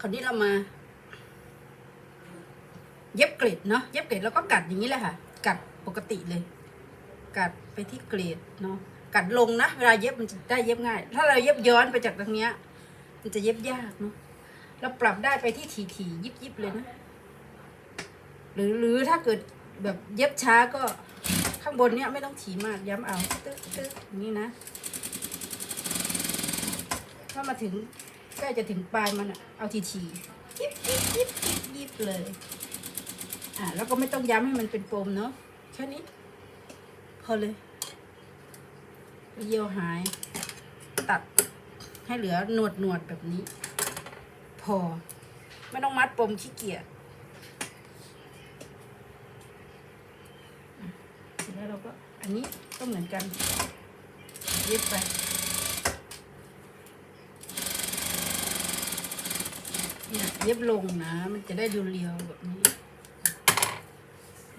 คราวนี้เรามา เย็บเกล็ดเนาะเย็บเกล็ดแล้วก็กัดอย่างนี้แหละค่ะ กัดปกติเลย กัดไปที่เกล็ดเนาะกัดลงนะเวลาเย็บมันจะได้เย็บง่าย ถ้าเราเย็บย้อนไปจากตรงเนี้ย มันจะเย็บยากเนาะเราปรับได้ไปที่ถี่ถี่ยิบยิบเลยนะหรือหรือถ้าเกิดแบบเย็บช้าก็ข้างบนเนี้ยไม่ต้องถี่มากย้ำเอาตึ๊ดตึ๊ดอย่างนี้นะถ้ามาถึง ใกล้จะถึงปลายมันอะเอาทีทียิบยิบยิบยิบยิบเลย อ่าแล้วก็ไม่ต้องย้ำให้มันเป็นปมเนาะแค่นี้พอเลยเยียวหาย ตัดให้เหลือหนวดหนวดแบบนี้ พอ ไม่ต้องมัดปมขี้เกียจอะเสร็จแล้วเราก็อันนี้ก็เหมือนกันเย็บไป เย็บลงนะ มันจะได้ดูเรียวแบบนี้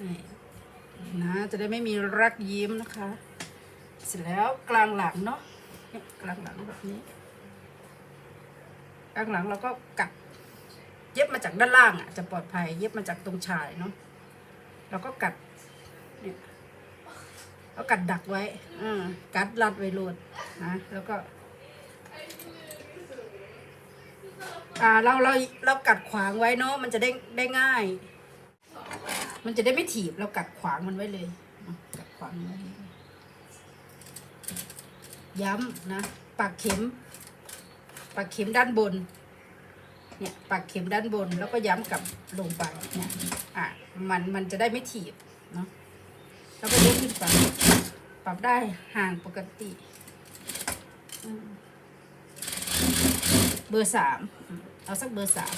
นี่นะจะได้ไม่มีรักยิ้มนะคะ เสร็จแล้วกลางหลังเนาะกลางหลังแบบนี้ กลางหลังเราก็กัด เย็บมาจากด้านล่างอะ จะปลอดภัย เย็บมาจากตรงชายเนาะเราก็กัดเนี่ยเรากัดดักไว้อ่ากัดรัดไว้โลดนะแล้วก็ อ่าเราเราเรากัดขวางไว้เนาะมันจะได้ได้ง่าย มันจะได้ไม่ถีบเรากัดขวางมันไว้เลยกัดขวางไว้ย้ำนะปากเข็มปากเข็มด้านบน เนี่ยปากเข็มด้านบนแล้วก็ย้ำกับลงไปเนี่ยอะมันมันจะได้ไม่ถีบเนาะแล้วก็ยกขึ้นไปปรับได้ห่างปกติ เบอร์สาม เอาสักเบอร์สาม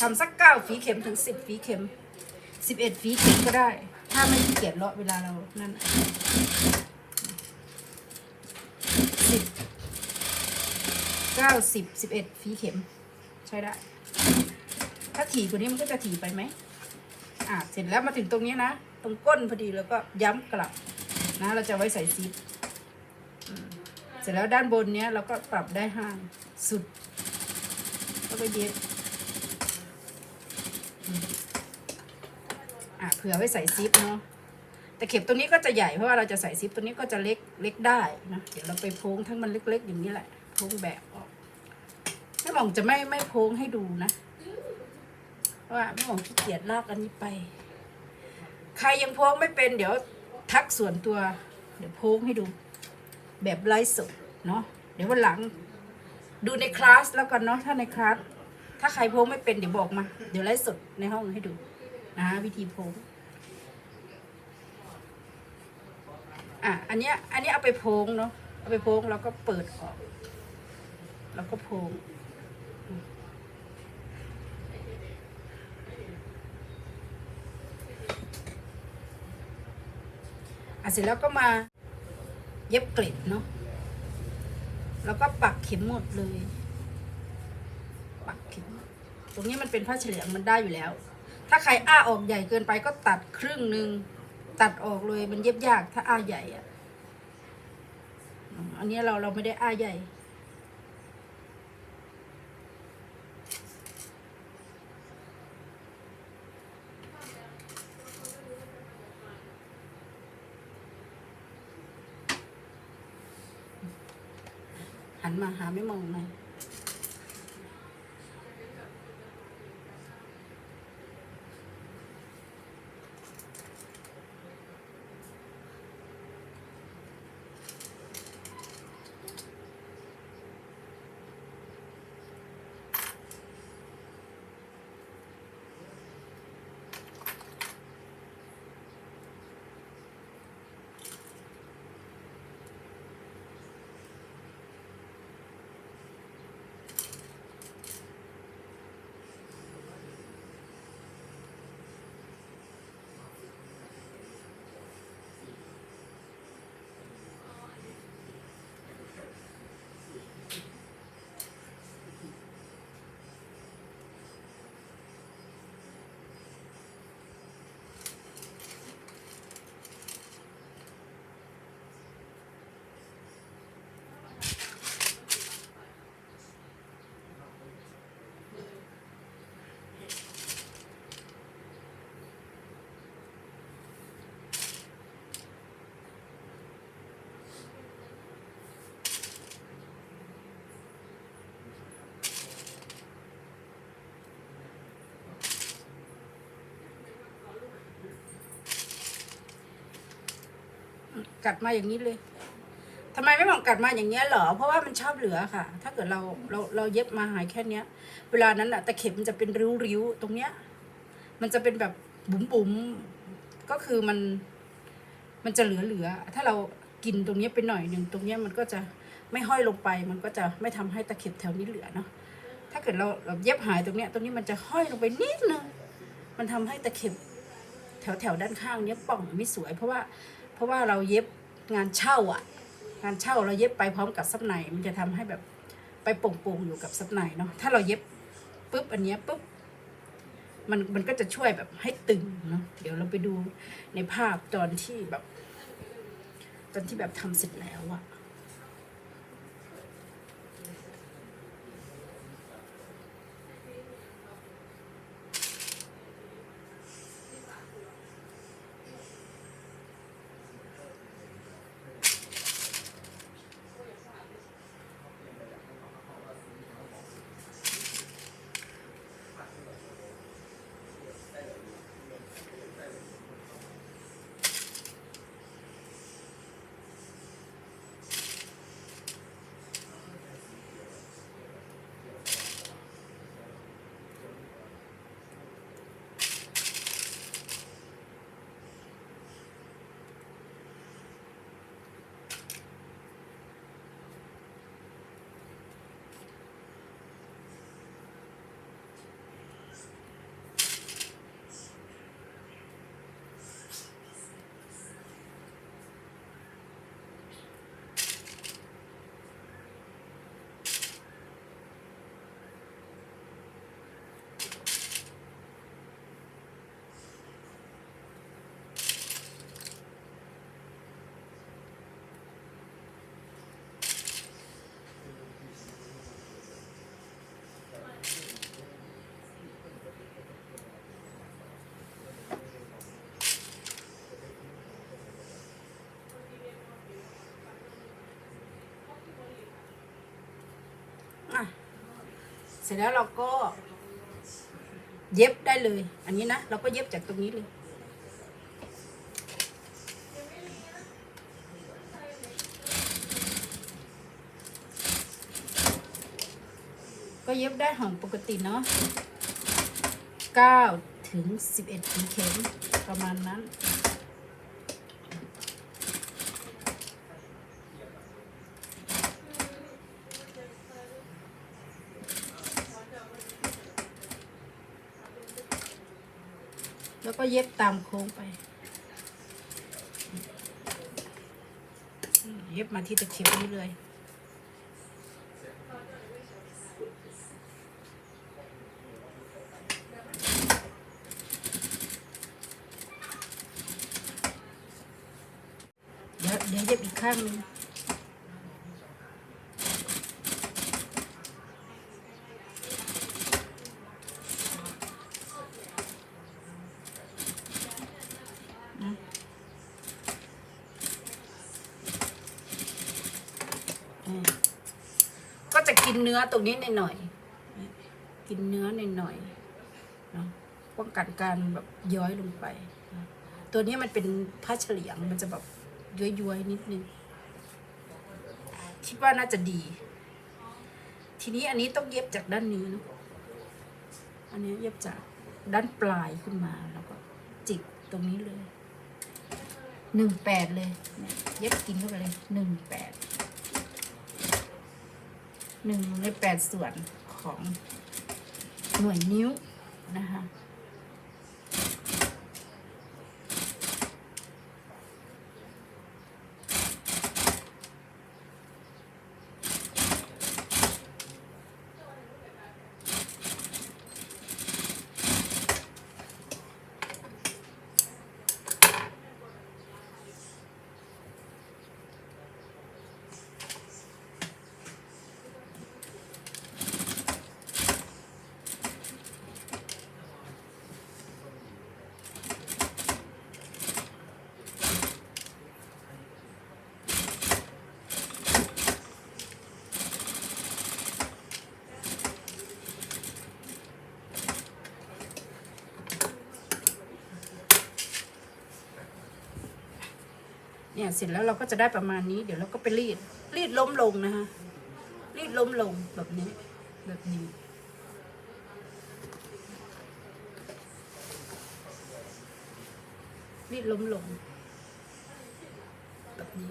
ทำสักเก้าฝีเข็มถึงสิบฝีเข็มสิบเอ็ดฝีเข็มก็ได้ ถ้าไม่ขี้เกียจเลาะเวลาเรานั่นสิบเก้าสิบสิบเอ็ดฝีเข็ม ใช้ได้ ถ้าถี่กว่านี้มันก็จะถี่ไปไหมอะเสร็จแล้วมาถึงตรงนี้นะ ตรงก้นพอดีแล้วก็ย้ำกลับนะ เราจะไว้ใส่ซิป ร็จแล้วด้านบนเนี้ยเราก็ปรับได้ห่างสุด แล้วก็เย็บอะเผื่อไว้ใส่ซิปเนาะแต่เข็มตัวนี้ก็จะใหญ่เพราะว่าเราจะใส่ซิปตัวนี้ก็จะเล็กเล็กได้นะเดี๋ยวเราไปโพงทั้งมันเล็ก ๆ อย่างนี้แหละโพงแบบออกแม่หมองจะไม่ไม่โพงให้ดูนะเพราะว่าแม่หมองขี้เกียจลากอันนี้ไป ใครยังโพงไม่เป็นเดี๋ยวทักส่วนตัว เดี๋ยวโพงให้ดู แบบไลฟ์สด เนาะเดี๋ยววันหลัง ดูในคลาสแล้วกันเนาะถ้าในคลาสถ้าใครโพงไม่เป็นเดี๋ยวบอกมา เดี๋ยวไลฟ์สดในห้องให้ดูนะวิธีโพงอะอันเนี้ยอันนี้เอาไปโพงเนาะเอาไปโพงแล้วก็เปิดออก แล้วก็โพงอะเสร็จแล้วก็มาเย็บเกล็ดเนาะ แล้วก็ปักเข็มหมดเลย ปักเข็ม ตรงนี้มันเป็นผ้าเฉลียงมันได้อยู่แล้ว ถ้าใครอ้าออกใหญ่เกินไปก็ตัดครึ่งหนึ่งตัดออกเลยมันเย็บยากถ้าอ้าใหญ่อะอันนี้เราเราไม่ได้อ้าใหญ่ หันมาหาไม่มองเลย กัดมาอย่างนี้เลยทำไมไม่มอมกัดมาอย่างเงี้ยเหรอ เพราะว่ามันชอบเหลือค่ะ ถ้าเกิดเราเราเราเย็บมาหายแค่เนี้ย เวลานั้นอะตะเข็บมันจะเป็นริ้วๆตรงเนี้ย มันจะเป็นแบบบุ๋มๆก็คือมัน มันจะเหลือๆถ้าเรากินตรงเนี้ยไปหน่อยหนึ่งตรงเนี้ยมันก็จะไม่ห้อยลงไป มันก็จะไม่ทำให้ตะเข็บแถวนี้เหลือเนาะถ้าเกิดเราเราเย็บหายตรงเนี้ยตรงนี้มันจะห้อยลงไปนิดนึงมันทำให้ตะเข็บแถวแถวด้านข้างเนี้ยป่องไม่สวย เพราะว่า ราะว่าเราเย็บงานเช่าอะ งานเช่าเราเย็บไปพร้อมกับซับในมันจะทำให้แบบไปโป่งๆอยู่กับซับในเนาะถ้าเราเย็บปุ๊บอันเนี้ยปุ๊บมันมันก็จะช่วยแบบให้ตึงเนาะเดี๋ยวเราไปดูในภาพตอนที่แบบ ตอนที่แบบทำเสร็จแล้วอะอะ ร็จแล้วเราก็ เย็บได้เลย อันนี้นะ เราก็เย็บจากตรงนี้เลยก็เย็บได้ห่องปกติเนาะ9ถึง 11ถึงเข็มประมาณนั้น ก็เย็บตามโค้งไป เย็บมาที่ตะเข็บนี้เลย เดี๋ยวเดี๋ยวเย็บอีกข้างหนึงนะอืมก็จะกิ นเนื้อตรงนี้หน่อยๆกินเนื้อหน่อยๆเนาะป้องกันการแบบย้อยลงไป ตัวนี้มันเป็นผ้าเฉลียงมันจะแบบย้อยๆนิดนึงคิดว่าน่าจะดี ทีนี้อันนี้ต้องเย็บจากด้านนี้นะอันนี้เย็บจากด้านปลายขึ้นมาแล้วก็จิกตรงนี้เลยหนึ่งแปดเลย เยเย็บกินเข้าไปเลยหนึ่งแปด หนึ่งในแปดส่วนของหน่วยนิ้วนะคะ เนี่ยเสร็จแล้วเราก็จะได้ประมาณนี้ เดี๋ยวเราก็ไปรีด รีดล้มลงนะคะรีดล้มลงแบบนี้ แบบนี้ รีดล้มลง แบบนี้